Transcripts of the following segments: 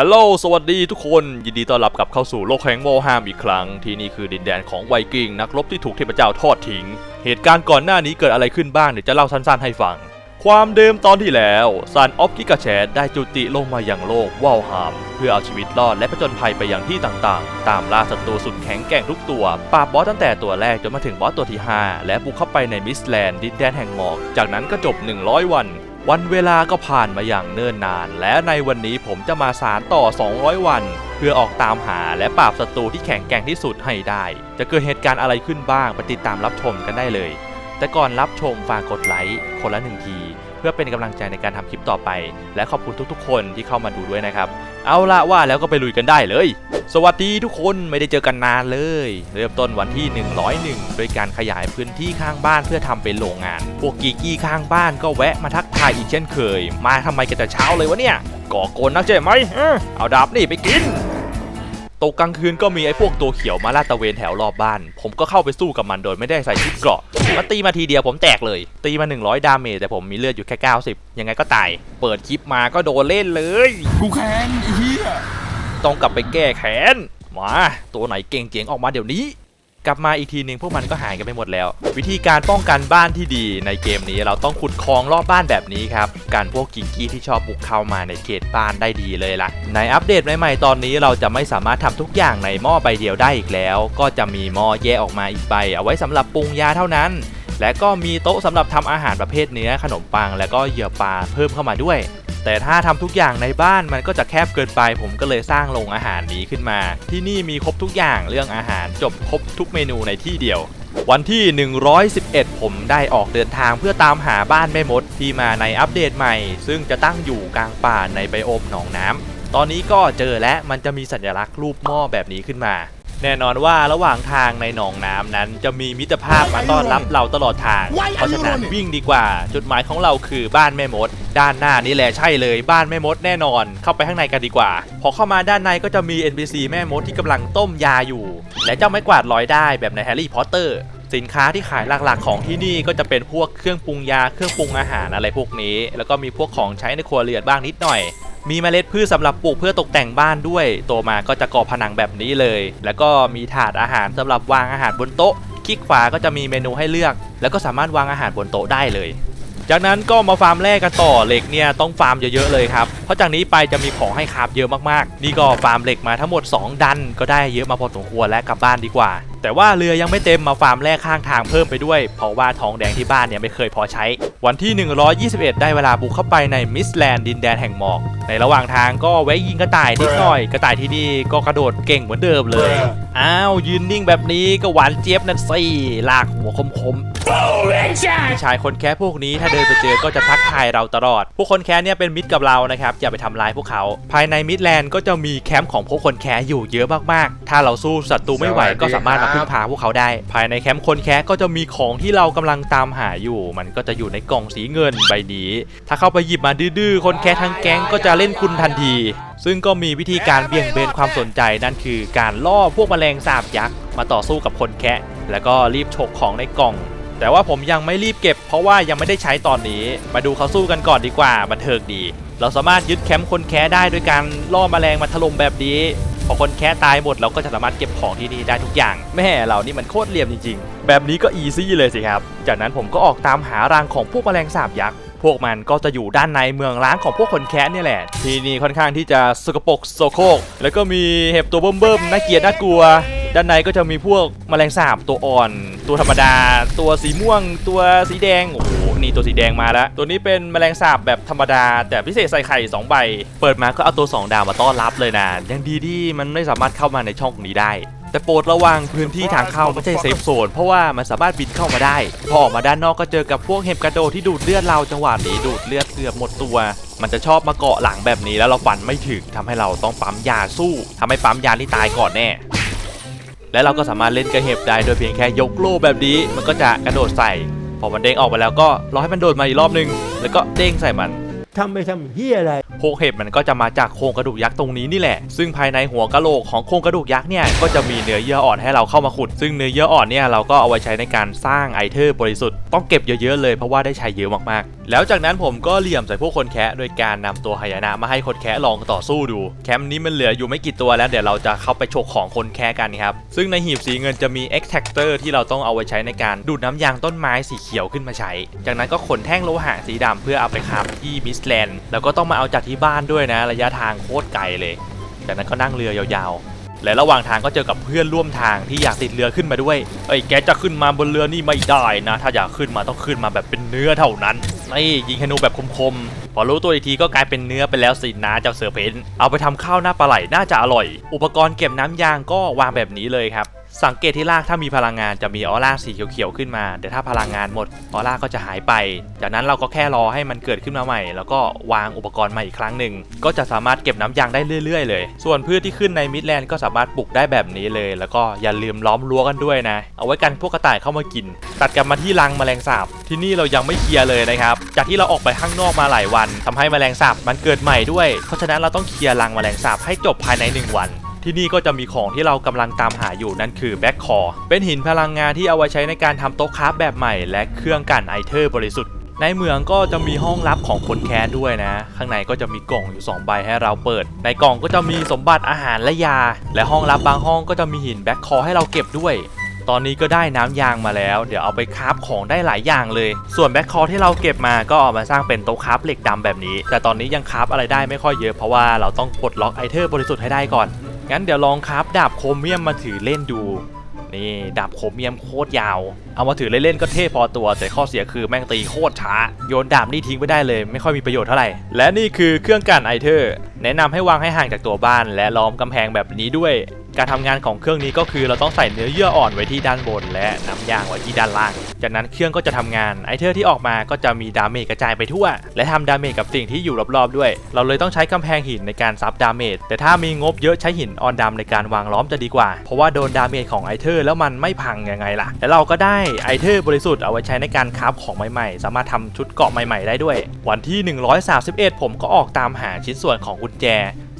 ฮัลโหล สวัสดีทุกคน ยินดีต้อนรับกลับเข้าสู่โลกแห่งวอลฮามอีกครั้ง ที่นี่คือดินแดนของไวกิ้งนักรบที่ถูกเทพเจ้าทอดทิ้ง เหตุการณ์ก่อนหน้านี้เกิดอะไรขึ้นบ้างเดี๋ยวจะเล่าสั้นๆให้ฟัง ความเดิมตอนที่แล้วซันออฟกิกาแชดได้จุติลงมาอยังโลกวอลฮาม เพื่อเอาชีวิตรอดและผจญภัยไปยังที่ต่างๆ ตามล่าศัตรูสุดแข็งแกร่งทุกตัว ปราบบอสตั้งแต่ตัวแรกจนมาถึงบอสตัวที่ 5 และบุกเข้าไปในมิสแลนด์ดินแดนแห่งหมอก จากนั้นก็จบ 100 วัน วันเวลาก็ผ่านมาอย่างเนิ่นนาน และในวันนี้ผมจะมาสารต่อ 200 วัน เพื่อออกตามหาและปราบศัตรูที่แข็งแกร่งที่สุดให้ได้ จะเกิดเหตุการณ์อะไรขึ้นบ้างไปติดตามรับชมกันได้เลย แต่ก่อนรับชมฝากกดไลค์คนละหนึ่งที เพื่อเป็นกำลังใจในการทำคลิปต่อไป และขอบคุณทุกๆ คนที่เข้ามาดูด้วยนะครับ เอาละว่าแล้วก็ไปลุยกันได้เลย สวัสดีทุกคนไม่ได้เจอกันนานเลย เริ่มต้นวันที่ 101 โดยการขยายพื้นที่ข้างบ้านเพื่อทำเป็นโรงงาน พวกกีกี้ข้างบ้านก็แวะมาทักทายอีกเช่นเคย มาทำไมกันแต่เช้าเลยวะเนี่ยก่อโกนนักใช่ไหมเอาดาบนี่ไปกิน ตกกลางคืนก็มีไอ้พวกตัวเขียวมาลาดตระเวนแถวรอบบ้าน ผมก็เข้าไปสู้กับมันโดยไม่ได้ใส่ชุดเกราะมาตีมาทีเดียวผมแตกเลย ตีมา 100 ดาเมจแต่ผมมีเลือดอยู่แค่ 90 ยังไงก็ตาย เปิดคลิปมาก็โดนเล่นเลย กูแค้นไอ้เหี้ยต้องกลับไปแก้แค้นมา ตัวไหนเก่งเจ๋งออกมาเดี๋ยวนี้ กลับมาอีกทีหนึ่งพวกมันก็หายกันไปหมดแล้ว วิธีการป้องกันบ้านที่ดีในเกมนี้เราต้องขุดคลองรอบบ้านแบบนี้ครับการพวกกิกกี้ที่ชอบบุกเข้ามาในเขตบ้านได้ดีเลยล่ะในอัปเดตใหม่ๆตอนนี้เราจะไม่สามารถทำทุกอย่างในหม้อใบเดียวได้อีกแล้ว ก็จะมีหม้อแยกออกมาอีกใบ เอาไว้สำหรับปรุงยาเท่านั้นและก็มีโต๊ะสำหรับทำอาหารประเภทเนื้อขนมปัง และก็เหยื่อปลาเพิ่มเข้ามาด้วย แต่ถ้าทำทุกอย่างในบ้านมันก็จะแคบเกินไป ผมก็เลยสร้างโรงอาหารนี้ขึ้นมา ที่นี่มีครบทุกอย่างเรื่องอาหารจบครบทุกเมนูในที่เดียววันที่ 111 ผมได้ออกเดินทางเพื่อตามหาบ้านแม่มดที่มาในอัปเดตใหม่ ซึ่งจะตั้งอยู่กลางป่าในไบโอมหนองน้ำตอนนี้ก็เจอและมันจะมีสัญลักษณ์รูปหม้อแบบนี้ขึ้นมา แน่นอนว่าระหว่างทางในหนองน้ำนั้น จะมีมิตรภาพมาต้อนรับเราตลอดทาง เพราะฉะนั้นวิ่งดีกว่า จุดหมายของเราคือบ้านแม่มด ด้านหน้านี่แหละใช่เลยบ้านแม่มดแน่นอน เข้าไปข้างในกันดีกว่า พอเข้ามาด้านในก็จะมี NPC แม่มดที่กำลังต้มยาอยู่ และเจ้าไม้กวาดลอยได้แบบในแฮร์รี่พอตเตอร์สินค้าที่ขายหลักๆ ของที่นี่ก็จะเป็นพวกเครื่องปรุงยาเครื่องปรุงอาหารอะไรพวกนี้ แล้วก็มีพวกของใช้ในครัวเรือนบ้างนิดหน่อย มีเมล็ดพืชสำหรับปลูกเพื่อตกแต่งบ้านด้วยโตมาก็จะก่อผนังแบบนี้เลย แล้วก็มีถาดอาหารสำหรับวางอาหารบนโต๊ะ คลิกขวาก็จะมีเมนูให้เลือก แล้วก็สามารถวางอาหารบนโต๊ะได้เลยจากนั้นก็มาฟาร์มแร่กันต่อเหล็กเนี่ยต้องฟาร์มเยอะๆเลยครับ เพราะจากนี้ไปจะมีของให้คาบเยอะมากๆ นี่ก็ฟาร์มเหล็กมาทั้งหมด 2 ดันก็ได้เยอะมาพอสมควรและกลับบ้านดีกว่า แต่ว่าเรือยังไม่เต็มมาฟาร์มแรกข้างทางเพิ่มไปด้วย เพราะว่าทองแดงที่บ้านเนี่ยไม่เคยพอใช้ วันที่ 121 ได้เวลาบุกเข้าไปในมิสแลนด์ดินแดนแห่งหมอก ในระหว่างทางก็แวะยิงกระต่ายนิดหน่อย กระต่ายที่นี่ก็กระโดดเก่งเหมือนเดิมเลย อ้าวยืนนิ่งแบบนี้ก็หวานเจี๊ยบนั่นสิลากหัวคมๆ ชายคนแค้พวกนี้ถ้าเดินไปเจอก็จะทักทายเราตลอด พวกคนแค้เนี่ยเป็นมิตรกับเรานะครับอย่าไปทำร้ายพวกเขา ภายในมิดแลนด์ก็จะมีแคมป์ของพวกคนแค้อยู่เยอะมากๆ ถ้าเราสู้ศัตรูไม่ไหวก็สามารถมาพึ่งพาพวกเขาได้ ภายในแคมป์คนแค้ก็จะมีของที่เรากำลังตามหาอยู่ มันก็จะอยู่ในกล่องสีเงินใบนี้ ถ้าเข้าไปหยิบมาดื้อๆคนแค้ทั้งแก๊งก็จะเล่นคุณทันที ซึ่งก็มีวิธีการเบี่ยงเบนความสนใจนั่นคือการล่อพวกแมลงสาบยักษ์มาต่อสู้กับคนแคะแล้วก็รีบฉกของในกล่อง แต่ว่าผมยังไม่รีบเก็บเพราะว่ายังไม่ได้ใช้ตอนนี้ มาดูเขาสู้กันก่อนดีกว่าบันเทิงดี เราสามารถยึดแคมป์คนแค้ได้ด้วยการล่อแมลงมาถล่มแบบนี้ พอคนแค้ตายหมดเราก็จะสามารถเก็บของที่นี่ได้ทุกอย่าง แม่เรานี่มันโคตรเหลี่ยมจริงๆ แบบนี้ก็อีซี่เลยสิครับ จากนั้นผมก็ออกตามหารังของพวกแมลงสาบยักษ์พวกมันก็จะอยู่ด้านในเมืองร้างของพวกคนแค้นนี่แหละ ที่นี่ค่อนข้างที่จะสกปรกโซโครกแล้วก็มีเห็บตัวเบิ่มๆน่าเกลียดน่ากลัว ด้านในก็จะมีพวกแมลงสาบตัวอ่อน ตัวธรรมดา ตัวสีม่วง ตัวสีแดง โอ้โห นี่ตัวสีแดงมาแล้ว ตัวนี้เป็นแมลงสาบแบบธรรมดา แต่พิเศษใส่ไข่2ใบ เปิดมาก็เอาตัว 2 ดาวมาต้อนรับเลยนะ ยังดีที่มันไม่สามารถเข้ามาในช่องนี้ได้ แต่โปรดระวังพื้นที่ทางเข้าไม่ใช่เซฟโซน เพราะว่ามันสามารถบินเข้ามาได้ พอออกมาด้านนอกก็เจอกับพวกเห็บกระโดดที่ดูดเลือดเราจังหวะนี้ดูดเลือดเกือบหมดตัว มันจะชอบมาเกาะหลังแบบนี้แล้วเราฟันไม่ถึงทำให้เราต้องปั๊มยาสู้ทำให้ปั๊มยานี่ตายก่อนแน่ และเราก็สามารถเล่นกระเห็บได้โดยเพียงแค่ยกโล่แบบนี้ มันก็จะกระโดดใส่ พอมันเด้งออกไปแล้วก็รอให้มันโดดมาอีกรอบนึง แล้วก็เด้งใส่มัน ทำไปทำเฮียอะไรพวกเห็บมันก็จะมาจากโครงกระดูกยักษ์ตรงนี้นี่แหละ ซึ่งภายในหัวกะโหลกของโครงกระดูกยักษ์เนี่ยก็จะมีเนื้อเยื่ออ่อนให้เราเข้ามาขุด ซึ่งเนื้อเยื่ออ่อนเนี่ยเราก็เอาไว้ใช้ในการสร้างไอเทอร์บริสุทธิ์ ต้องเก็บเยอะๆเลยเพราะว่าได้ใช้เยอะมากๆ แล้วจากนั้นผมก็เหลี่ยมใส่พวกคนแคะโดยการนำตัวหายนะมาให้คนแคะลองต่อสู้ดู แคมป์นี้มันเหลืออยู่ไม่กี่ตัวแล้วเดี๋ยวเราจะเข้าไปฉกของคนแคะกันครับ ซึ่งในหีบสีเงินจะมี extractor ที่เราต้องเอาไว้ใช้ในการดูดน้ำยางต้นไม้สีเขียวขึ้นมาใช้ จากนั้นก็ขนแท่งโลหะสีดำเพื่อเอาไปขับที่มิสแลนด์แล้วก็ต้องมาเอาจากที่บ้านด้วยนะ ระยะทางโคตรไกลเลย จากนั้นก็นั่งเรือยาวๆ และระหว่างทางก็เจอกับเพื่อนร่วมทางที่อยากติดเรือขึ้นมาด้วยเอ้ยแกจะขึ้นมาบนเรือนี่ไม่ได้นะ ถ้าอยากขึ้นมาต้องขึ้นมาแบบเป็นเนื้อเท่านั้นนี่ยิงธนูแบบคมๆพอรู้ตัวอีกทีก็กลายเป็นเนื้อไปแล้วสินะเจ้าเสือเพนเอาไปทำข้าวหน้าปลาไหลน่าจะอร่อย อุปกรณ์เก็บน้ำยางก็วางแบบนี้เลยครับ สังเกตที่รากถ้ามีพลังงานจะมีออร่าสีเขียวๆขึ้นมา แต่ถ้าพลังงานหมดออร่าก็จะหายไป จากนั้นเราก็แค่รอให้มันเกิดขึ้นมาใหม่ แล้วก็วางอุปกรณ์ใหม่อีกครั้งหนึ่ง ก็จะสามารถเก็บน้ำยางได้เรื่อยๆ เลย ส่วนพืชที่ขึ้นในมิดแลนด์ก็สามารถปลูกได้แบบนี้เลย แล้วก็อย่าลืมล้อมรั้วกันด้วยนะ เอาไว้กันพวกกระต่ายเข้ามากิน ตัดกลับมาที่รังแมลงสาบ ที่นี่เรายังไม่เคลียร์เลยนะครับ จากที่เราออกไปข้างนอกมาหลายวันทำให้แมลงสาบมันเกิดใหม่ด้วย เพราะฉะนั้นเราต้องเคลียร์รังแมลงสาบให้จบภายในหนึ่งวัน ที่นี่ก็จะมีของที่เรากำลังตามหาอยู่นั่นคือแบ็คคอร์เป็นหินพลังงานที่เอาไว้ใช้ในการทำโต๊ะคราฟแบบใหม่ และเครื่องกันไอเทอร์บริสุทธิ์ในเมืองก็จะมีห้องลับของคนแค้นด้วยนะ ข้างในก็จะมีกล่องอยู่ 2 ใบให้เราเปิด ในกล่องก็จะมีสมบัติอาหารและยา และห้องลับบางห้องก็จะมีหินแบ็คคอร์ให้เราเก็บด้วย ตอนนี้ก็ได้น้ำยางมาแล้ว เดี๋ยวเอาไปคราฟของได้หลายอย่างเลย ส่วนแบ็คคอร์ที่เราเก็บมาก็เอามาสร้างเป็นโต๊ะคราฟเหล็กดำแบบนี้ แต่ตอนนี้ยังคราฟอะไรได้ไม่ค่อยเยอะเพราะว่าเราต้องปลดล็อกไอเทอร์บริสุทธิ์ให้ได้ก่อน งั้นเดี๋ยวลองคราฟดาบโครเมียมมาถือเล่นดู นี่ดาบโครเมียมโคตรยาว เอามาถือเล่นๆก็เท่พอตัว แต่ข้อเสียคือแม่งตีโคตรช้า โยนดาบนี่ทิ้งไม่ได้เลย ไม่ค่อยมีประโยชน์เท่าไหร่ และนี่คือเครื่องกันไอเทอร์ แนะนำให้วางให้ห่างจากตัวบ้าน และล้อมกำแพงแบบนี้ด้วย การทำงานของเครื่องนี้ก็คือเราต้องใส่เนื้อเยื่ออ่อนไว้ที่ด้านบน และน้ำยางไว้ที่ด้านล่าง จากนั้นเครื่องก็จะทำงานไอเทอร์ที่ออกมาก็จะมีดาเมจกระจายไปทั่ว และทำดาเมจกับสิ่งที่อยู่รอบๆด้วย เราเลยต้องใช้กำแพงหินในการซับดาเมจแต่ถ้ามีงบเยอะใช้หินออนดำในการวางล้อมจะดีกว่า เพราะว่าโดนดาเมจของไอเทอร์แล้วมันไม่พังยังไงล่ะ และเราก็ได้ไอเทอร์บริสุทธิ์เอาไว้ใช้ในการคราฟของใหม่ๆ สามารถทำชุดเกาะใหม่ๆ ได้ด้วย วันที่ 131 ผมก็ออกตามหาชิ้นส่วนของกุญแจ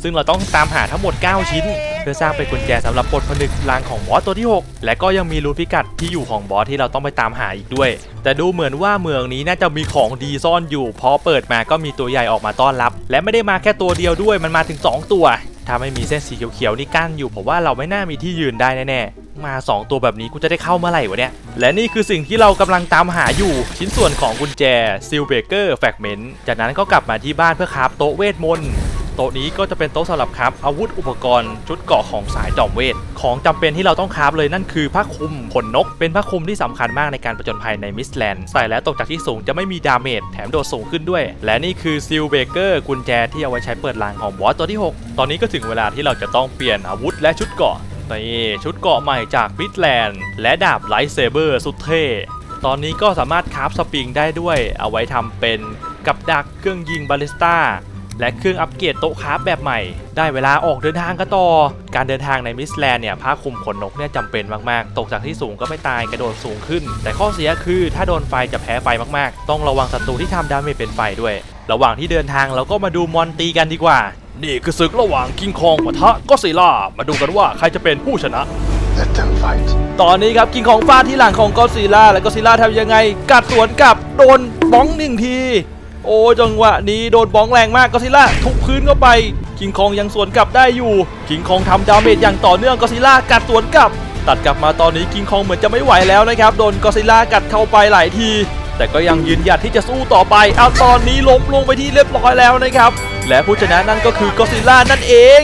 ซึ่งเราต้องตามหาทั้งหมด 9 ชิ้น เพื่อสร้างเป็นกุญแจสำหรับปลดผนึกรังของบอสตัวที่ 6 และก็ยังมีรูทพิกัดที่อยู่ของบอสที่เราต้องไปตามหาอีกด้วย แต่ดูเหมือนว่าเมืองนี้น่าจะมีของดีซ่อนอยู่เพราะเปิดมาก็มีตัวใหญ่ออกมาต้อนรับ และไม่ได้มาแค่ตัวเดียวด้วยมันมาถึง 2 ตัว ถ้าไม่มีเส้นสีเขียวๆนี่กั้นอยู่ผมว่าเราไม่น่ามีที่ยืนได้แน่ๆมา 2 ตัวแบบนี้กูจะได้เข้าเมื่อไหร่วะเนี่ยและนี่คือสิ่งที่เรากำลังตามหาอยู่ ชิ้นส่วนของกุญแจซิลเบเกอร์แฟกเมนต์จากนั้นก็กลับมาที่บ้านเพื่อคราฟโต๊ะเวทมนต์ โต๊ะนี้ก็จะเป็นโต๊ะสำหรับครับอาวุธอุปกรณ์ชุดเกาะของสายจอมเวท ของจำเป็นที่เราต้องคราฟเลยนั่นคือผ้าคลุมขนนก เป็นผ้าคลุมที่สำคัญมากในการประจนภัยในมิสแลนด์ใส่แล้วตกจากที่สูงจะไม่มีดาเมจแถมโดดสูงขึ้นด้วย และนี่คือซิลเบเกอร์กุญแจที่เอาไว้ใช้เปิดรางของบอสตัวที่ 6 ตอนนี้ก็ถึงเวลาที่เราจะต้องเปลี่ยนอาวุธและชุดเกาะนี่ชุดเกาะใหม่จากบิทแลนด์และดาบไลท์เซเบอร์สุดเท่ตอนนี้ก็สามารถคราฟสปริงได้ด้วย เอาไว้ทำเป็นกับดักเครื่องยิงบาลิสตา และเครื่องอัปเกรดโต๊ะคราฟแบบใหม่ ได้เวลาออกเดินทางกันต่อ การเดินทางในมิสแลนด์เนี่ยผ้าคลุมขนนกเนี่ยจำเป็นมากๆ ตกจากที่สูงก็ไม่ตายกระโดดสูงขึ้น แต่ข้อเสียคือถ้าโดนไฟจะแพ้ไฟมากๆ ต้องระวังศัตรูที่ทำดาเมจเป็นไฟด้วย ระหว่างที่เดินทางเราก็มาดูมอนตีกันดีกว่า นี่คือศึกระหว่างคิงคองปะทะก็ซิล่ามาดูกันว่าใครจะเป็นผู้ชนะ Let them fight. ตอนนี้ครับกิงของฟาดที่หลังของกอซิล่าและกอซิล่าทำยังไง กัดสวนกลับโดนบ้องหนึ่งที โอ้จังหวะนี้โดนบ้องแรงมากกอซิล่าทุบพื้นเข้าไปกิงคองยังสวนกลับได้อยู่กิงคองทำดาเมจอย่างต่อเนื่องกอซิล่ากัดสวนกลับ ตัดกลับมาตอนนี้กิงคองเหมือนจะไม่ไหวแล้วนะครับโดนกอซิล่ากัดเข้าไปหลายที แต่ก็ยังยืนหยัดที่จะสู้ต่อไปเอาตอนนี้ล้มลงไปที่เรียบร้อยแล้วนะครับและผู้ชนะนั่นก็คือกอซิล่านั่นเอง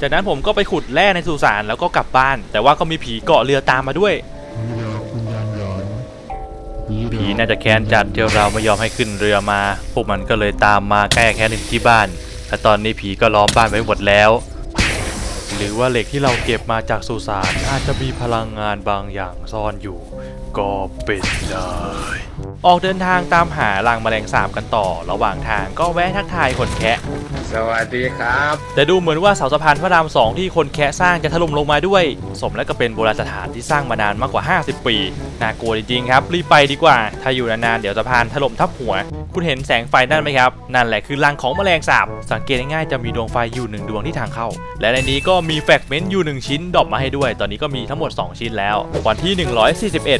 จากนั้นผมก็ไปขุดแร่ในสุสานแล้วก็กลับบ้าน แต่ว่าก็มีผีเกาะเรือตามมาด้วย ผีน่าจะแค้นจัดที่เราไม่ยอมให้ขึ้นเรือมา พวกมันก็เลยตามมาแก้แค้นถึงที่บ้าน และตอนนี้ผีก็ล้อมบ้านไว้หมดแล้ว หรือว่าเหล็กที่เราเก็บมาจากสุสานอาจจะมีพลังงานบางอย่างซ่อนอยู่ ก็เป็นได้ ออกเดินทางตามหารังแมลงสาบกันต่อ ระหว่างทางก็แวะทักทายคนแคะ สวัสดีครับ แต่ดูเหมือนว่าเสาสะพานพระรามสองที่คนแคะสร้างจะถล่มลงมาด้วย สมและก็เป็นโบราณสถานที่สร้างมานานมากกว่า 50 ปี น่ากลัวจริงๆครับ รีบไปดีกว่า ถ้าอยู่นานๆ เดี๋ยวสะพานถล่มทับหัว คุณเห็นแสงไฟนั่นไหมครับ นั่นแหละคือรังของแมลงสาบ สังเกตง่ายๆจะมีดวงไฟอยู่หนึ่งดวงที่ทางเข้า และในนี้ก็มีแฟกเมนต์อยู่หนึ่งชิ้นดรอปมาให้ด้วย ตอนนี้ก็มีทั้งหมด 2 ชิ้นแล้ว วันที่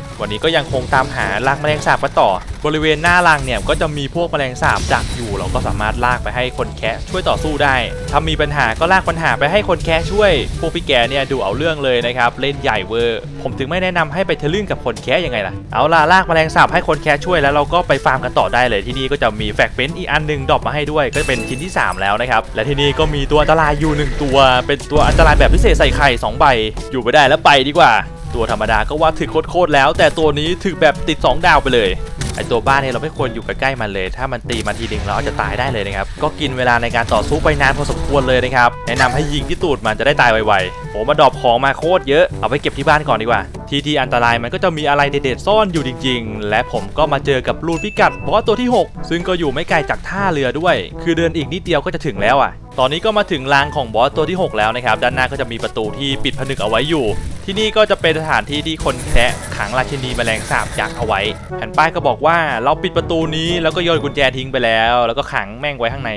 141 วันนี้ก็ยังคงตามหารังแมลงสาบกันต่อบริเวณหน้ารังเนี่ยก็จะมีพวกแมลงสาบดักอยู่ เราก็สามารถลากไปให้คนแคะช่วยต่อสู้ได้ ถ้ามีปัญหาก็ลากปัญหาไปให้คนแคะช่วย พวกพี่แกเนี่ยดูเอาเรื่องเลยนะครับ เล่นใหญ่เวอร์ ผมถึงไม่แนะนำให้ไปทะลึ่งกับคนแคะยังไงล่ะ เอาล่ะลากแมลงสาบให้คนแคะช่วยแล้วเราก็ไปฟาร์มกันต่อได้เลยที่นี่ก็จะมีแฟกเมนอีกอันหนึ่งดรอปมาให้ด้วย ก็จะเป็นชิ้นที่ 3 แล้วนะครับ และที่นี่ก็มีตัวอันตรายอยู่หนึ่งตัว เป็นตัวอันตรายแบบพิเศษใส่ไข่สองใบ อยู่ไม่ได้แล้วไปดีกว่า ตัวธรรมดาก็ว่าถึกโคตรแล้ว แต่ตัวนี้ถึกแบบติด 2 ดาวไปเลย ไอตัวบ้านเนี่ยเราไม่ควรอยู่ใกล้ๆมันเลย ถ้ามันตีมันทีนึงเราอาจจะตายได้เลยนะครับ ก็กินเวลาในการต่อสู้ไปนานพอสมควรเลยนะครับ แนะนำให้ยิงที่ตูดมันจะได้ตายไวๆโอ้มาดรอปของมาโคตรเยอะ เอาไปเก็บที่บ้านก่อนดีกว่า ทีที่อันตรายมันก็จะมีอะไรเด็ดๆซ่อนอยู่จริง ๆ และผมก็มาเจอกับรูนพิกัดบอสตัวที่ 6 ซึ่งก็อยู่ไม่ไกลจากท่าเรือด้วย คือเดินอีกนิดเดียวก็จะถึงแล้วอะตอนนี้ก็มาถึงรางของบอสตัวที่ 6 แล้วนะครับ ด้านหน้าก็จะมีประตูที่ปิดผนึกเอาไว้อยู่ ที่นี่ก็จะเป็นสถานที่ที่คนแคะขังราชินีแมลงสาบยักษ์เอาไว้ แผ่นป้ายก็บอกว่าเราปิดประตูนี้แล้วก็โยนกุญแจทิ้งไปแล้ว แล้วก็ขังแม่งไว้ข้างใน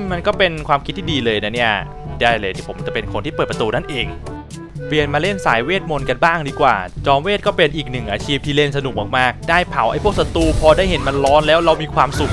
มมันก็เป็นความคิดที่ดีเลยนะเนี่ยได้เลยที่ผมจะเป็นคนที่เปิดประตูนั่นเองเปลี่ยนมาเล่นสายเวทมนต์กันบ้างดีกว่า จอมเวทก็เป็นอีกหนึ่งอาชีพที่เล่นสนุกมากๆ ได้เผาไอ้พวกศัตรูพอได้เห็นมันร้อนแล้วเรามีความสุข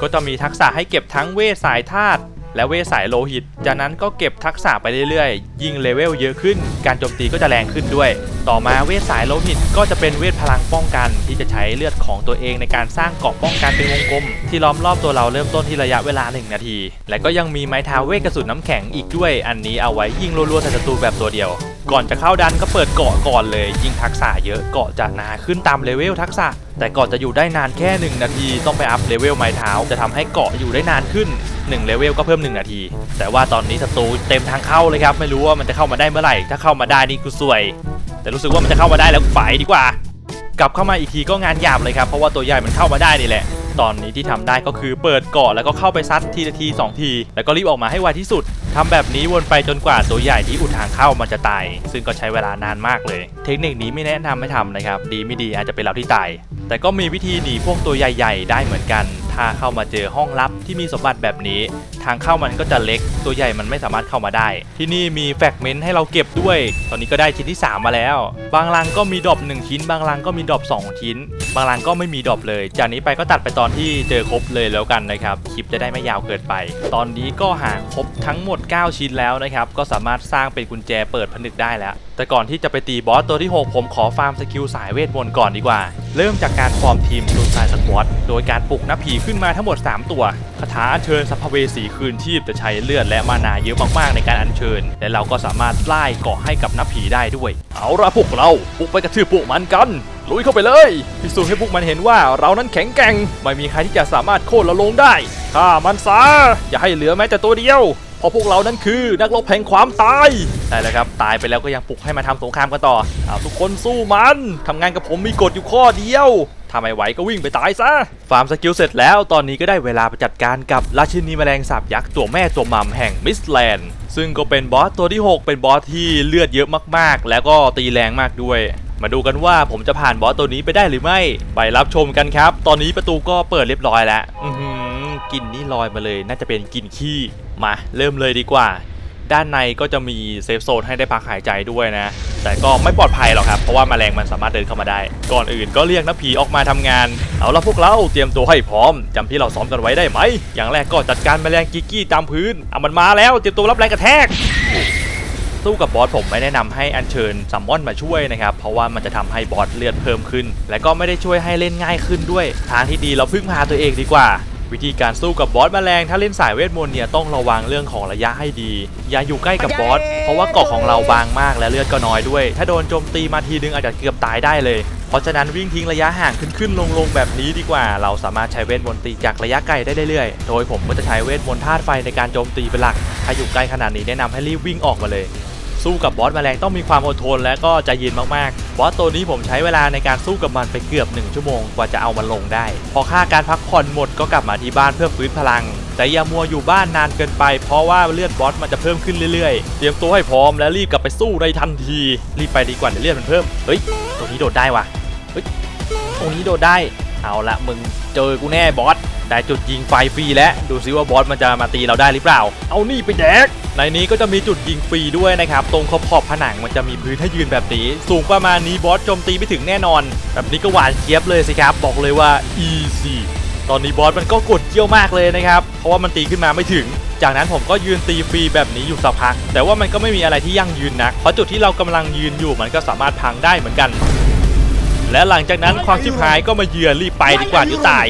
ก็จะมีทักษะให้เก็บทั้งเวทสายธาตุ และเวสายโลหิต จากนั้นก็เก็บทักษะไปเรื่อยๆ ยิ่งเลเวลเยอะขึ้น การโจมตีก็จะแรงขึ้นด้วย ต่อมาเวสายโลหิตก็จะเป็นเวทพลังป้องกัน ที่จะใช้เลือดของตัวเองในการสร้างเกราะป้องกันเป็นวงกลม ที่ล้อมรอบตัวเราเริ่มต้นที่ระยะเวลา 1 นาที และก็ยังมีไม้เท้าเวทกระสุนน้ำแข็งอีกด้วย อันนี้เอาไว้ยิงรัวๆใส่ศัตรูแบบตัวเดียว ก่อนจะเข้าดันก็เปิดเกาะก่อนเลย ยิ่งทักษะเยอะเกาะจะหนาขึ้นตามเลเวลทักษะ แต่เกาะจะอยู่ได้นานแค่ 1 นาที ต้องไปอัพเลเวลไม้เท้า จะทำให้เกาะอยู่ได้นานขึ้น1เลเวลก็เพิ่ม 1 นาที แต่ว่าตอนนี้ศัตรูเต็มทางเข้าเลยครับ ไม่รู้ว่ามันจะเข้ามาได้เมื่อไหร่ ถ้าเข้ามาได้นี่คือสวย แต่รู้สึกว่ามันจะเข้ามาได้แล้วฝ่ายดีกว่า กลับเข้ามาอีกทีก็งานหยาบเลยครับเพราะว่าตัวใหญ่มันเข้ามาได้นี่แหละ ตอนนี้ที่ทำได้ก็คือเปิดเกาะแล้วก็เข้าไปซัดทีละทีสองที แล้วก็รีบออกมาให้ไวที่สุดทำแบบนี้วนไปจนกว่าตัวใหญ่ที่อุดทางเข้ามันจะตาย ซึ่งก็ใช้เวลานานมากเลย เทคนิคนี้ไม่แนะนำให้ทำนะครับ ดีไม่ดีอาจจะเป็นเราที่ตาย แต่ก็มีวิธีหนีพวกตัวใหญ่ ๆ ได้เหมือนกัน ถ้าเข้ามาเจอห้องลับที่มีสมบัติแบบนี้ ทางเข้ามันก็จะเล็ก ตัวใหญ่มันไม่สามารถเข้ามาได้ ที่นี่มีแฟกเมนต์ให้เราเก็บด้วย ตอนนี้ก็ได้ชิ้นที่ 3 มาแล้ว บางรังก็มีดอป1ชิ้น บางรังก็มีดอป2ชิ้น บางรังก็ไม่มีดอปเลย จากนี้ไปก็ตัดไปตอนที่เจอครบเลยแล้วกันนะครับ คลิปจะได้ไม่ยาวเกินไป ตอนนี้ก็หาครบทั้งหมด 9 ชิ้นแล้วนะครับ ก็สามารถสร้างเป็นกุญแจเปิดผนึกได้แล้วแต่ก่อนที่จะไปตีบอสตัวที่ 6 ผมขอฟาร์มสกิลสายเวทมนต์ก่อนดีกว่า เริ่มจากการฟอร์มทีมซูซายสควอตโดยการปลุกนักผีขึ้นมาทั้งหมด 3 ตัวคาถาอัญเชิญสัพเพเวสีคืนชีพจะใช้เลือดและมานาเยอะมากๆในการอัญเชิญ และเราก็สามารถไล่เกาะให้กับนักผีได้ด้วย เอาละพวกเราบุกไปกระทืบพวกมันกันลุยเข้าไปเลยพิสูจน์ให้พวกมันเห็นว่าเรานั้นแข็งแกร่ง ไม่มีใครที่จะสามารถโค่นเราลงได้ฆ่ามันซะอย่าให้เหลือแม้แต่ตัวเดียวเพราะพวกเรานั้นคือนักรบแห่งความตายใช่แล้วครับ ตายไปแล้วก็ยังปลุกให้มาทำสงครามกันต่อเอาทุกคนสู้มันทำงานกับผมมีกฎอยู่ข้อเดียว ถ้าไม่ไหวก็วิ่งไปตายซะ ฟาร์มสกิลเสร็จแล้ว ตอนนี้ก็ได้เวลาไปจัดการกับราชินีแมลงสาบยักษ์ตัวแม่ตัวมัมแห่งมิสแลนด์ ซึ่งก็เป็นบอสตัวที่ 6 เป็นบอสที่เลือดเยอะมากๆ แล้วก็ตีแรงมากด้วย มาดูกันว่าผมจะผ่านบอสตัวนี้ไปได้หรือไม่ ไปรับชมกันครับ ตอนนี้ประตูก็เปิดเรียบร้อยแล้วอือหือกลินนี่ลอยมาเลย น่าจะเป็นกลินขี้ มาเริ่มเลยดีกว่า ด้านในก็จะมีเซฟโซนให้ได้พักหายใจด้วยนะ แต่ก็ไม่ปลอดภัยหรอกครับ เพราะว่าแมลงมันสามารถเดินเข้ามาได้ ก่อนอื่นก็เรียกนักผีออกมาทำงาน เอาละพวกเราเตรียมตัวให้พร้อมจำที่เราซ้อมกันไว้ได้ไหม อย่างแรกก็จัดการแมลงกิกกี้ตามพื้นเอะมันมาแล้วเตรียมตัวรับแรงกระแทกสู้กับบอสผมไม่แนะนำให้อัญเชิญซัมมอนมาช่วยนะครับ เพราะว่ามันจะทำให้บอสเลือดเพิ่มขึ้น และก็ไม่ได้ช่วยให้เล่นง่ายขึ้นด้วย ทางที่ดีเราพึ่งพาตัวเองดีกว่า วิธีการสู้กับบอสแมลงถ้าเล่นสายเวทมนต์เนี่ยต้องระวังเรื่องของระยะให้ดี อย่าอยู่ใกล้กับบอสเพราะว่าเกาะของเราบางมากและเลือดก็น้อยด้วย ถ้าโดนโจมตีมาทีนึงอาจจะเกือบตายได้เลย เพราะฉะนั้นวิ่งทิ้งระยะห่างขึ้นขึ้นลงลงแบบนี้ดีกว่า เราสามารถใช้เวทมนต์ตีจากระยะไกลได้เรื่อยๆโดยผมก็จะใช้เวทมนต์ธาตุไฟในการโจมตีเป็นหลักถ้าอยู่ใกล้ขนาดนี้แนะนำให้รีบวิ่งออกมาเลย สู้กับบอสแมลงต้องมีความอดทนและก็ใจเย็นมากๆ บอสตัวนี้ผมใช้เวลาในการสู้กับมันไปเกือบ 1 ชั่วโมงกว่าจะเอามันลงได้ พอค่าการพักผ่อนหมดก็กลับมาที่บ้านเพื่อฟื้นพลัง แต่อย่ามัวอยู่บ้านนานเกินไป เพราะว่าเลือดบอสมันจะเพิ่มขึ้นเรื่อยๆ เตรียมตัวให้พร้อมและรีบกลับไปสู้ในทันที รีบไปดีกว่าเดี๋ยวเลือดมันเพิ่ม เฮ้ย ตรงนี้โดดได้วะเฮ้ย ตรงนี้โดดได้ เอาละมึงเจอกูแน่บอส ได้จุดยิงไฟฟรีแล้ว ดูซิว่าบอสมันจะมาตีเราได้หรือเปล่า เอานี่ไปแดก ในนี้ก็จะมีจุดยิงฟรีด้วยนะครับ ตรงขอบขอบผนังมันจะมีพื้นให้ยืนแบบนี้ สูงประมาณนี้บอสโจมตีไม่ถึงแน่นอน แบบนี้ก็หวานเจี๊ยบเลยสิครับ บอกเลยว่า easy ตอนนี้บอสมันก็กดเกี้ยวมากเลยนะครับ เพราะว่ามันตีขึ้นมาไม่ถึง จากนั้นผมก็ยืนตีฟรีแบบนี้อยู่สักพัก แต่ว่ามันก็ไม่มีอะไรที่ยั่งยืนนักเพราะจุดที่เรากำลังยืนอยู่มันก็สามารถพังได้เหมือนกัน และหลังจากนั้นความชิบหายก็มาเยือนรีบไปดีกว่าเดี๋ยวตาย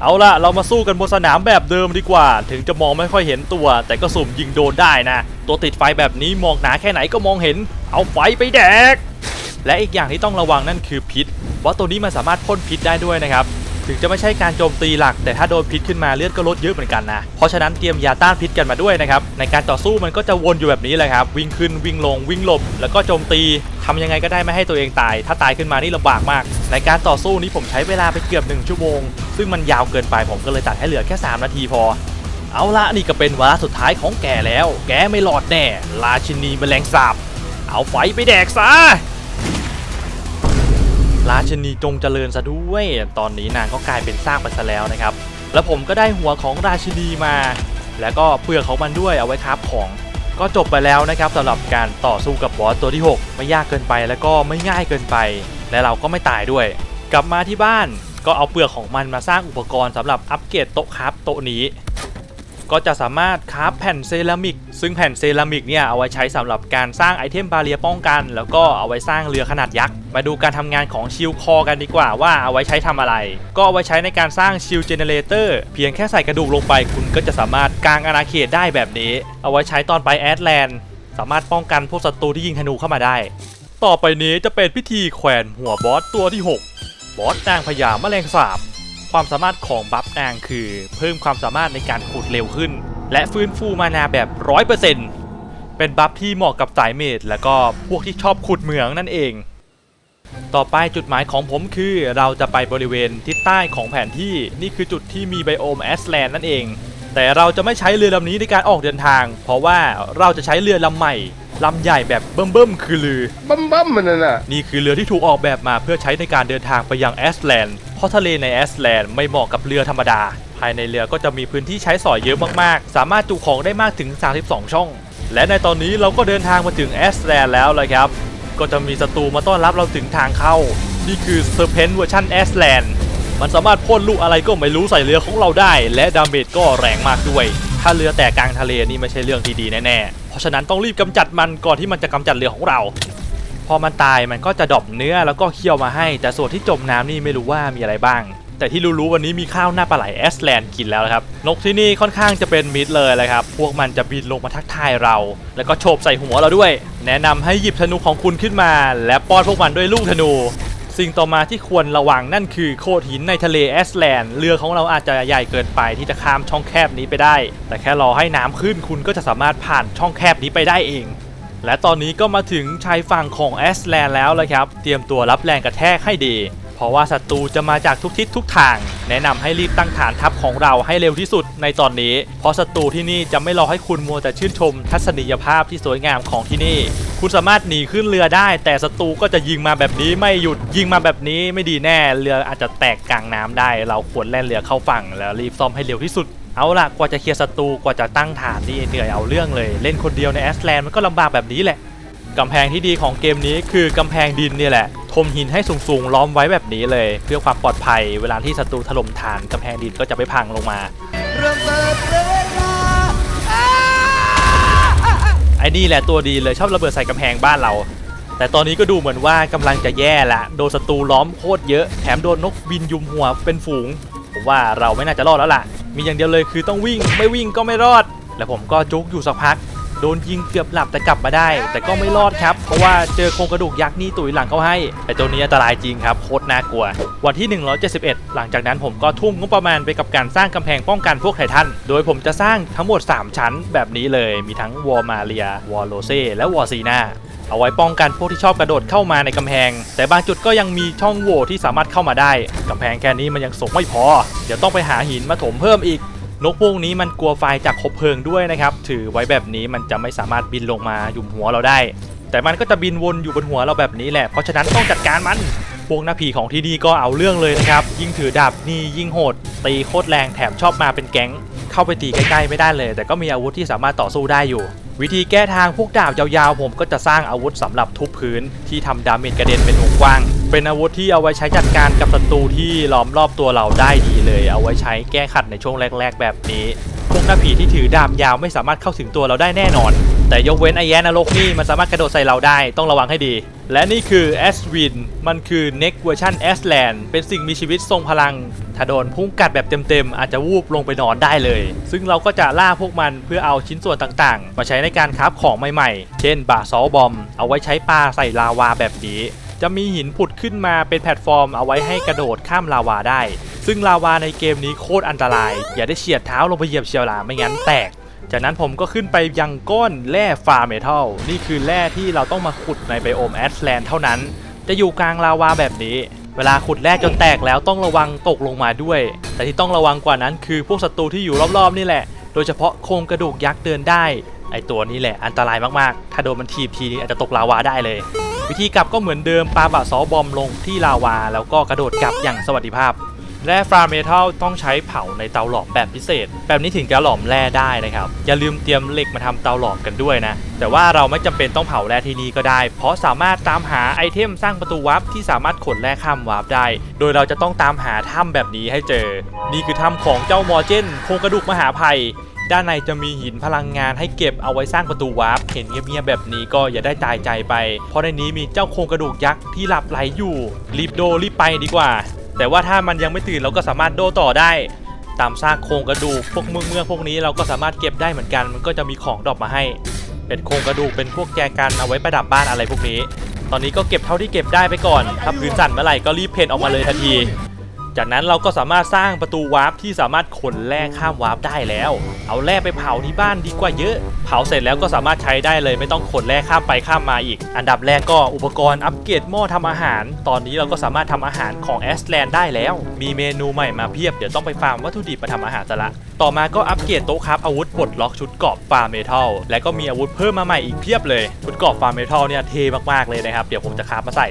เอาล่ะ เรามาสู้กันบนสนามแบบเดิมดีกว่า ถึงจะมองไม่ค่อยเห็นตัว แต่ก็สุ่มยิงโดนได้นะ ตัวติดไฟแบบนี้มองหนาแค่ไหนก็มองเห็น เอาไฟไปแดก และอีกอย่างที่ต้องระวังนั่นคือพิษว่าตัวนี้มันสามารถพ่นพิษได้ด้วยนะครับ ถึงจะไม่ใช่การโจมตีหลัก แต่ถ้าโดนพิษขึ้นมาเลือดก็ลดเยอะเหมือนกันนะเพราะฉะนั้นเตรียมยาต้านพิษกันมาด้วยนะครับในการต่อสู้มันก็จะวนอยู่แบบนี้เลยครับวิ่งขึ้นวิ่งลงวิ่งหลบ แล้วก็โจมตีทำยังไงก็ได้ไม่ให้ตัวเองตาย ถ้าตายขึ้นมานี่ลำบากมาก ในการต่อสู้นี้ผมใช้เวลาไปเกือบ1ชั่วโมง ซึ่งมันยาวเกินไปผมก็เลยตัดให้เหลือแค่ 3 นาทีพอเอาละนี่ก็เป็นวาระสุดท้ายของแกแล้ว แกไม่รอดแน่ ราชินีแมลงสาบ เอาไฟไปแดกซะ ราชินีจงเจริญซะด้วย ตอนนี้นางก็กลายเป็นซากไปซะแล้วนะครับ แล้วผมก็ได้หัวของราชินีมา แล้วก็เปลือกของมันด้วยเอาไว้คราบของ ก็จบไปแล้วนะครับสำหรับการต่อสู้กับบอสตัวที่ 6 ไม่ยากเกินไปแล้วก็ไม่ง่ายเกินไป และเราก็ไม่ตายด้วย กลับมาที่บ้านก็เอาเปลือกของมันมาสร้างอุปกรณ์สำหรับอัปเกรดโต๊ะครับโต๊ะนี้ ก็จะสามารถคราฟแผ่นเซรามิก ซึ่งแผ่นเซรามิกเนี่ยเอาไว้ใช้สำหรับการสร้างไอเทมบาเรียป้องกัน แล้วก็เอาไว้สร้างเรือขนาดยักษ์ มาดูการทำงานของชิลคอกันดีกว่าว่าเอาไว้ใช้ทำอะไร ก็เอาไว้ใช้ในการสร้างชิลเจเนเรเตอร์เพียงแค่ใส่กระดูกลงไปคุณก็จะสามารถกางอาณาเขตได้แบบนี้ เอาไว้ใช้ตอนไปแอดแลนด์สามารถป้องกันพวกศัตรูที่ยิงธนูเข้ามาได้ ต่อไปนี้จะเป็นพิธีแขวนหัวบอสตัวที่ 6 บอสนางพญาแมลงสาบ ความสามารถของบัฟนางคือ เพิ่มความสามารถในการขุดเร็วขึ้น และฟื้นฟูมานาแบบ 100%เป็นบัฟที่เหมาะกับสายเมดและก็พวกที่ชอบขุดเหมืองนั่นเอง ต่อไปจุดหมายของผมคือเราจะไปบริเวณทิศใต้ของแผนที่นี่คือจุดที่มีไบโอมแอสแลนด์นั่นเอง แต่เราจะไม่ใช้เรือลำนี้ในการออกเดินทาง เพราะว่าเราจะใช้เรือลำใหม่ ลำใหญ่แบบเบิ่มๆคือลือ บั้มบั้มมันน่ะน่ะนี่คือเรือที่ถูกออกแบบมาเพื่อใช้ในการเดินทางไปยังแอสแลนด์ เพราะทะเลในแอสแลนด์ไม่เหมาะกับเรือธรรมดา ภายในเรือก็จะมีพื้นที่ใช้สอยเยอะมากๆ สามารถจุของได้มากถึง 32 ช่อง และในตอนนี้เราก็เดินทางมาถึงแอสแลนด์แล้วเลยครับ ก็จะมีศัตรูมาต้อนรับเราถึงทางเข้า นี่คือเซอร์เพนเวอร์ชันแอสแลนด์ มันสามารถพ่นลูกอะไรก็ไม่รู้ใส่เรือของเราได้ และดาเมจก็แรงมากด้วย ถ้าเรือแตกกลางทะเลนี่ไม่ใช่เรื่องที่ดีแน่ๆเพ ราะฉะนั้นต้องรีบกำจัดมันก่อนที่มันจะกำจัดเรือของเรา พอมันตายมันก็จะดรอปเนื้อแล้วก็เคี่ยวมาให้ แต่ส่วนที่จมน้ำนี่ไม่รู้ว่ามีอะไรบ้าง แต่ที่รู้ๆวันนี้มีข้าวหน้าปลาไหลแอสแลนด์กินแล้วนะครับ นกที่นี่ค่อนข้างจะเป็นมิตรเลยเลยครับ พวกมันจะบินลงมาทักทายเรา แล้วก็โฉบใส่หัวเราด้วย แนะนำให้หยิบธนูของคุณขึ้นมา และป้อนพวกมันด้วยลูกธนู สิ่งต่อมาที่ควรระวังนั่นคือโขดหินในทะเลแอสแลนด์เรือของเราอาจจะใหญ่เกินไปที่จะข้ามช่องแคบนี้ไปได้ แต่แค่รอให้น้ำขึ้นคุณก็จะสามารถผ่านช่องแคบนี้ไปได้เอง และตอนนี้ก็มาถึงชายฝั่งของแอสแลนด์แล้วเลยครับ เตรียมตัวรับแรงกระแทกให้ดีเพราะว่าศัตรูจะมาจากทุกทิศทุกทาง แนะนำให้รีบตั้งฐานทัพของเราให้เร็วที่สุดในตอนนี้ เพราะศัตรูที่นี่จะไม่รอให้คุณมัวแต่ชื่นชมทัศนียภาพที่สวยงามของที่นี่ คุณสามารถหนีขึ้นเรือได้ แต่ศัตรูก็จะยิงมาแบบนี้ไม่หยุดยิงมาแบบนี้ไม่ดีแน่เรืออาจจะแตกกลางน้ำได้ เราควรแล่นเรือเข้าฝั่งแล้วรีบซ่อมให้เร็วที่สุดเอาล่ะกว่าจะเคลียร์ศัตรูกว่าจะตั้งฐานนี่เหนื่อยเอาเรื่องเลย เล่นคนเดียวในแอสแลนด์มันก็ลำบากแบบนี้แหละกำแพงที่ดีของเกมนี้คือกำแพงดินนี่แหละทมหินให้สูงๆล้อมไว้แบบนี้เลย เพื่อความปลอดภัย เวลาที่ศัตรูถล่มฐานกำแพงดินก็จะไม่พังลงมาไอ้ นี่แหละตัวดีเลยชอบระเบิดใส่กำแพงบ้านเรา แต่ตอนนี้ก็ดูเหมือนว่ากำลังจะแย่ละโดนศัตรูล้อมโคตรเยอะแถมโดนนกบินยุมหัวเป็นฝูงผมว่าเราไม่น่าจะรอดแล้วล่ะ มีอย่างเดียวเลยคือต้องวิ่งไม่วิ่งก็ไม่รอด แล้วผมก็จุกอยู่สักพัก โดนยิงเกือบหลับแต่กลับมาได้ แต่ก็ไม่รอดครับ เพราะว่าเจอโครงกระดูกยักษ์นี่ตุ๋ยหลังเขาให้ แต่ตัวนี้อันตรายจริงครับโคตรน่ากลัว วันที่ 171 หลังจากนั้นผมก็ทุ่มงบประมาณไปกับการสร้างกำแพงป้องกันพวกไททัน โดยผมจะสร้างทั้งหมด 3 ชั้นแบบนี้เลย มีทั้งวอร์มาเรียวอร์โลเซและวอร์ซีนาเอาไว้ป้องกันพวกที่ชอบกระโดดเข้ามาในกำแพง แต่บางจุดก็ยังมีช่องโหว่ที่สามารถเข้ามาได้กำแพงแค่นี้มันยังสูงไม่พอ เดี๋ยวต้องไปหาหินมาถมเพิ่มอีก นกพวกนี้มันกลัวไฟจากคบเพลิงด้วยนะครับ ถือไว้แบบนี้มันจะไม่สามารถบินลงมาหยุมหัวเราได้ แต่มันก็จะบินวนอยู่บนหัวเราแบบนี้แหละ เพราะฉะนั้นต้องจัดการมัน พวกหน้าผีของที่นี่ก็เอาเรื่องเลยนะครับ ยิ่งถือดาบนี่ยิ่งโหด ตีโคตรแรงแถมชอบมาเป็นแก๊ง เข้าไปตีใกล้ๆไม่ได้เลย แต่ก็มีอาวุธที่สามารถต่อสู้ได้อยู่ วิธีแก้ทางพวกดาบยาวๆ ผมก็จะสร้างอาวุธสำหรับทุบพื้นที่ทำดาเมจกระเด็นเป็นวงกว้าง เป็นอาวุธที่เอาไว้ใช้จัดการกับศัตรูที่ล้อมรอบตัวเราได้ดีเลย เอาไว้ใช้แก้ขัดในช่วงแรก ๆ แบบนี้ หน้าผีที่ถือดาบยาวไม่สามารถเข้าถึงตัวเราได้แน่นอน แต่ยกเว้นไอแยนนรกนี่มันสามารถกระโดดใส่เราได้ต้องระวังให้ดี และนี่คือแอสวินมันคือ next version a s l a n d เป็นสิ่งมีชีวิตทรงพลัง ถ้าโดนพุ่งกัดแบบเต็มๆ อาจจะวูบลงไปนอนได้เลย ซึ่งเราก็จะล่าพวกมันเพื่อเอาชิ้นส่วนต่างๆ มาใช้ในการคราฟของใหม่ๆ เช่นบาซอลบอม เอาไว้ใช้ปลาใส่ลาวาแบบนี้ จะมีหินผุดขึ้นมาเป็นแพลตฟอร์มเอาไว้ให้กระโดดข้ามลาวาได้ ซึ่งลาวาในเกมนี้โคตรอันตราย อย่าได้เฉียดเท้าลงไปเหยียบเชียวลาไม่งั้นแตก จากนั้นผมก็ขึ้นไปยังก้อนแร่ฟาเมทัลนี่คือแร่ที่เราต้องมาขุดในไบโอมแอสแลนเท่านั้น จะอยู่กลางลาวาแบบนี้เวลาขุดแร่จนแตกแล้วต้องระวังตกลงมาด้วย แต่ที่ต้องระวังกว่านั้นคือพวกศัตรูที่อยู่รอบๆนี่แหละ โดยเฉพาะโครงกระดูกยักษ์เดินได้ ไอตัวนี้แหละอันตรายมากๆ ถ้าโดนมันทีบทีนี้อาจจะตกลาวาได้เลย วิธีกลับก็เหมือนเดิมปาบะซอบอมลงที่ลาวา แล้วก็กระโดดกลับอย่างสวัสดิภาพ แร่ฟราเมทัลต้องใช้เผาในเตาหลอมแบบพิเศษ แบบนี้ถึงจะหลอมแร่ได้นะครับ อย่าลืมเตรียมเหล็กมาทำเตาหลอมกันด้วยนะ แต่ว่าเราไม่จำเป็นต้องเผาแร่ที่นี่ก็ได้ เพราะสามารถตามหาไอเทมสร้างประตูวาร์ปที่สามารถขนแร่ข้ามวาร์ปได้ โดยเราจะต้องตามหาถ้ำแบบนี้ให้เจอ นี่คือถ้ำของเจ้ามอร์เจนโครงกระดูกมหาภัยด้านในจะมีหินพลังงานให้เก็บเอาไว้สร้างประตูวาร์ป เห็นเงียบๆแบบนี้ก็อย่าได้ตายใจไป เพราะในนี้มีเจ้าโครงกระดูกยักษ์ที่หลับไหลอยู่ รีบโดรีบไปดีกว่า แต่ว่าถ้ามันยังไม่ตื่นเราก็สามารถโดต่อได้ ตามซากโครงกระดูกพวกเมืองเมืองพวกนี้เราก็สามารถเก็บได้เหมือนกัน มันก็จะมีของดรอปมาให้ เป็นโครงกระดูกเป็นพวกแจกันเอาไว้ประดับบ้านอะไรพวกนี้ ตอนนี้ก็เก็บเท่าที่เก็บได้ไปก่อนถ้าพื้นสั่นเมื่อไหร่ก็รีบเพนออกมาเลยทันที จากนั้นเราก็สามารถสร้างประตูวาร์ปที่สามารถขนแร่ข้ามวาร์ปได้แล้ว เอาแร่ไปเผาที่บ้านดีกว่าเยอะ เผาเสร็จแล้วก็สามารถใช้ได้เลยไม่ต้องขนแร่ข้ามไปข้ามมาอีก อันดับแรกก็อุปกรณ์อัปเกรดหม้อทำอาหาร ตอนนี้เราก็สามารถทำอาหารของแอสแลนด์ได้แล้ว มีเมนูใหม่มาเพียบ เดี๋ยวต้องไปฟาร์มวัตถุดิบมาทำอาหารซะละ ต่อมาก็อัปเกรดโต๊ะครับอาวุธปลดล็อกชุดเกราะฟาร์เมทัลและก็มีอาวุธเพิ่มมาใหม่อีกเพียบเลย ชุดเกราะฟาร์เมทัลเนี่ยเท่มากๆเลยนะครับ เดี๋ยวผมจะคราฟมาใส่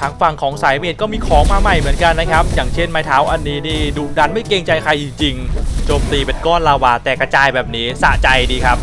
ทางฝั่งของสายเมดก็มีของมาใหม่เหมือนกันนะครับ อย่างเช่นไม้เท้าอันนี้นี่ดุดันไม่เกรงใจใครจริงๆโจมตีเป็นก้อนลาวาแตกกระจายแบบนี้สะใจดีครับ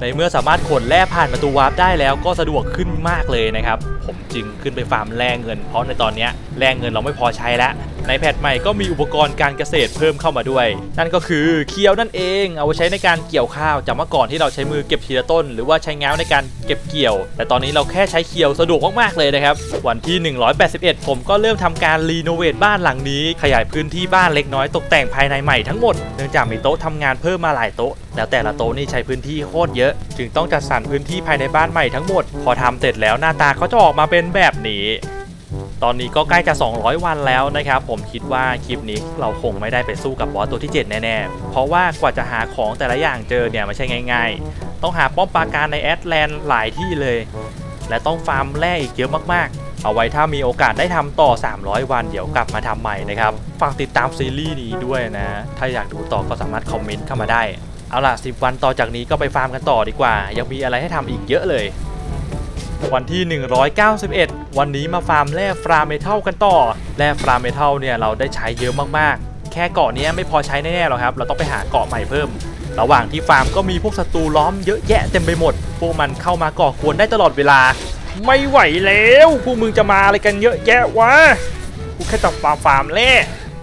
ในเมื่อสามารถขนแร่ผ่านประตูวาร์ปได้แล้วก็สะดวกขึ้นมากเลยนะครับ ผมจึงขึ้นไปฟาร์มแร่เงิน เพราะในตอนนี้แร่เงินเราไม่พอใช้แล้ว ในแพทใหม่ก็มีอุปกรณ์การเกษตรเพิ่มเข้ามาด้วย นั่นก็คือเคี้ยวนั่นเอง เอาไว้ใช้ในการเกี่ยวข้าวจากเมื่อก่อนที่เราใช้มือเก็บทีละต้น หรือว่าใช้ง้าวในการเก็บเกี่ยว แต่ตอนนี้เราแค่ใช้เคี้ยวสะดวกมากๆเลยนะครับ วันที่ 181 ผมก็เริ่มทำการรีโนเวทบ้านหลังนี้ ขยายพื้นที่บ้านเล็กน้อยตกแต่งภายในใหม่ทั้งหมด เนื่องจากมีโต๊ะทำงานเพิ่มมาหลายโต๊ะ แล้วแต่ละโต๊ะนี่ใช้พื้นที่โคตรเยอะ จึงต้องจัดสรรพื้นที่ภายในบ้านใหม่ทั้งหมด พอทำเสร็จแล้วหน้าตาเขาจะออกมาเป็นแบบนี้ ตอนนี้ก็ใกล้จะ 200 วันแล้วนะครับ ผมคิดว่าคลิปนี้เราคงไม่ได้ไปสู้กับบอสตัวที่ 7 แน่ๆ เพราะว่ากว่าจะหาของแต่ละอย่างเจอเนี่ยไม่ใช่ง่ายๆ ต้องหาป้อมปราการในแอดแลนด์หลายที่เลย และต้องฟาร์มแร่อีกเยอะมากๆ เอาไว้ถ้ามีโอกาสได้ทำต่อ 300 วันเดี๋ยวกลับมาทำใหม่นะครับ ฝากติดตามซีรีส์นี้ด้วยนะ ถ้าอยากดูต่อก็สามารถคอมเมนต์เข้ามาได้ เอาล่ะ 10 วันต่อจากนี้ก็ไปฟาร์มกันต่อดีกว่า ยังมีอะไรให้ทำอีกเยอะเลย วันที่ 191 วันนี้มาฟาร์มแร่ฟราเมทัลกันต่อแร่ฟราเมทัลเนี่ยเราได้ใช้เยอะมากๆ แค่เกาะนี้ไม่พอใช้แน่ๆหรอกครับ เราต้องไปหาเกาะใหม่เพิ่ม ระหว่างที่ฟาร์มก็มีพวกศัตรูล้อมเยอะแยะเต็มไปหมด พวกมันเข้ามาก่อกวนได้ตลอดเวลา ไม่ไหวแล้วพวกมึงจะมาอะไรกันเยอะแยะวะกูแค่จะฟาร์มฟาร์มแร่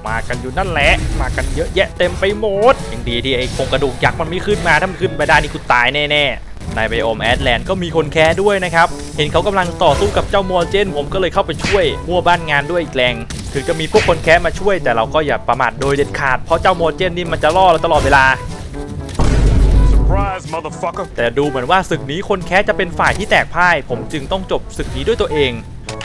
มากันอยู่นั่นแหละ มากันเยอะแยะเต็มไปหมดยังดีที่ไอ้โครงกระดูกยักษ์มันไม่ขึ้นมาถ้ามันขึ้นไปได้นี่กูตายแน่ๆ ในไบโอมแอดแลนด์ก็มีคนแค้ด้วยนะครับ เห็นเขากำลังต่อสู้กับเจ้ามัวเจน ผมก็เลยเข้าไปช่วยมั่วบ้านงานด้วยอีกแรงถึงจะมีพวกคนแค้มาช่วย แต่เราก็อย่าประมาทโดยเด็ดขาด เพราะเจ้ามัวเจนนี่มันจะล่อเราตลอดเวลา Surprise ass motherfucker. แต่ดูเหมือนว่าศึกนี้คนแค้จะเป็นฝ่ายที่แตกพ่าย ผมจึงต้องจบศึกนี้ด้วยตัวเอง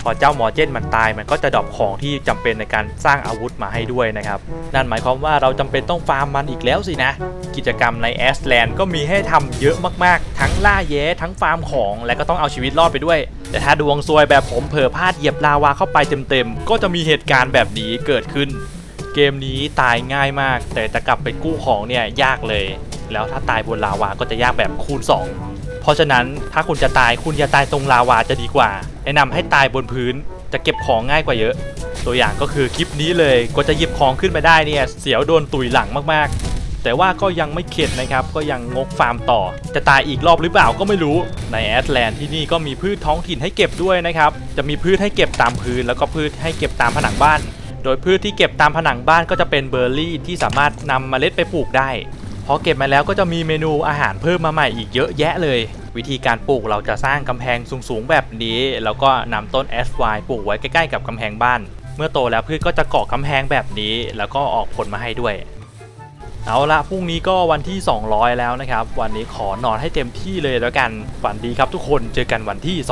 พอเจ้าหมอเจนมันตายมันก็จะดรอปของที่จำเป็นในการสร้างอาวุธมาให้ด้วยนะครับ นั่นหมายความว่าเราจำเป็นต้องฟาร์มมันอีกแล้วสินะ กิจกรรมในแอสแลนด์ก็มีให้ทำเยอะมากๆ ทั้งล่าแย้ทั้งฟาร์มของและก็ต้องเอาชีวิตรอดไปด้วย แต่ถ้าดวงซวยแบบผมเผลอพลาดเหยียบลาวาเข้าไปเต็มๆก็จะมีเหตุการณ์แบบนี้เกิดขึ้น เกมนี้ตายง่ายมาก แต่จะกลับไปกู้ของเนี่ยยากเลย แล้วถ้าตายบนลาวาก็จะยากแบบคูณ 2 เพราะฉะนั้นถ้าคุณจะตายคุณอย่าตายตรงลาวาจะดีกว่า แนะนำให้ตายบนพื้นจะเก็บของง่ายกว่าเยอะ ตัวอย่างก็คือคลิปนี้เลยกว่าจะหยิบของขึ้นมาได้เนี่ยเสียวโดนตุยหลังมากๆ แต่ว่าก็ยังไม่เข็ดนะครับก็ยังงกฟาร์มต่อ จะตายอีกรอบหรือเปล่าก็ไม่รู้ในแอตแลนด์ที่นี่ก็มีพืชท้องถิ่นให้เก็บด้วยนะครับจะมีพืชให้เก็บตามพื้น แล้วก็พืชให้เก็บตามผนังบ้าน โดยพืชที่เก็บตามผนังบ้านก็จะเป็นเบอร์รี่ที่สามารถนำเมล็ดไปปลูกได้ อเก็บมาแล้วก็จะมีเมนูอาหารเพิ่มมาใหม่อีกเยอะแยะเลย วิธีการปลูกเราจะสร้างกำแพงสูงๆแบบนี้ แล้วก็นำต้นแอสไวปลูกไว้ใกล้ๆกับกำแพงบ้าน เมื่อโตแล้วพืชก็จะเกาะกำแพงแบบนี้ แล้วก็ออกผลมาให้ด้วยเอาละพรุ่งนี้ก็วันที่ 200 แล้วนะครับ วันนี้ขอนอนให้เต็มที่เลยแล้วกันฝันดีครับทุกคนเจอกันวันที่ 200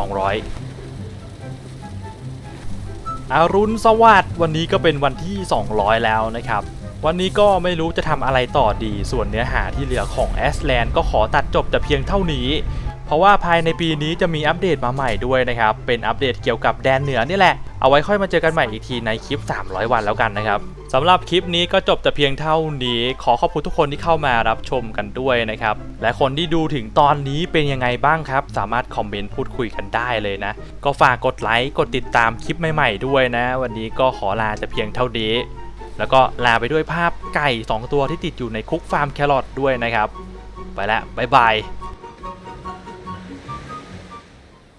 อรุณสวัสดิ์วันนี้ก็เป็นวันที่ 200 แล้วนะครับ วันนี้ก็ไม่รู้จะทำอะไรต่อดี ส่วนเนื้อหาที่เหลือของแอสแลนด์ก็ขอตัดจบแต่เพียงเท่านี้ เพราะว่าภายในปีนี้จะมีอัปเดตมาใหม่ด้วยนะครับ เป็นอัปเดตเกี่ยวกับแดนเหนือนี่แหละ เอาไว้ค่อยมาเจอกันใหม่อีกทีในคลิป 300 วันแล้วกันนะครับสำหรับคลิปนี้ก็จบแต่เพียงเท่านี้ ขอขอบคุณทุกคนที่เข้ามารับชมกันด้วยนะครับ และคนที่ดูถึงตอนนี้เป็นยังไงบ้างครับ สามารถคอมเมนต์พูดคุยกันได้เลยนะ ก็ฝากกดไลค์ กดติดตามคลิปใหม่ ๆ ด้วยนะ วันนี้ก็ขอลาแต่เพียงเท่านี้ แล้วก็ลาไปด้วยภาพไก่ 2 ตัวที่ติดอยู่ในคุกฟาร์มแครอทด้วยนะครับ ไปแล้วบ๊ายบาย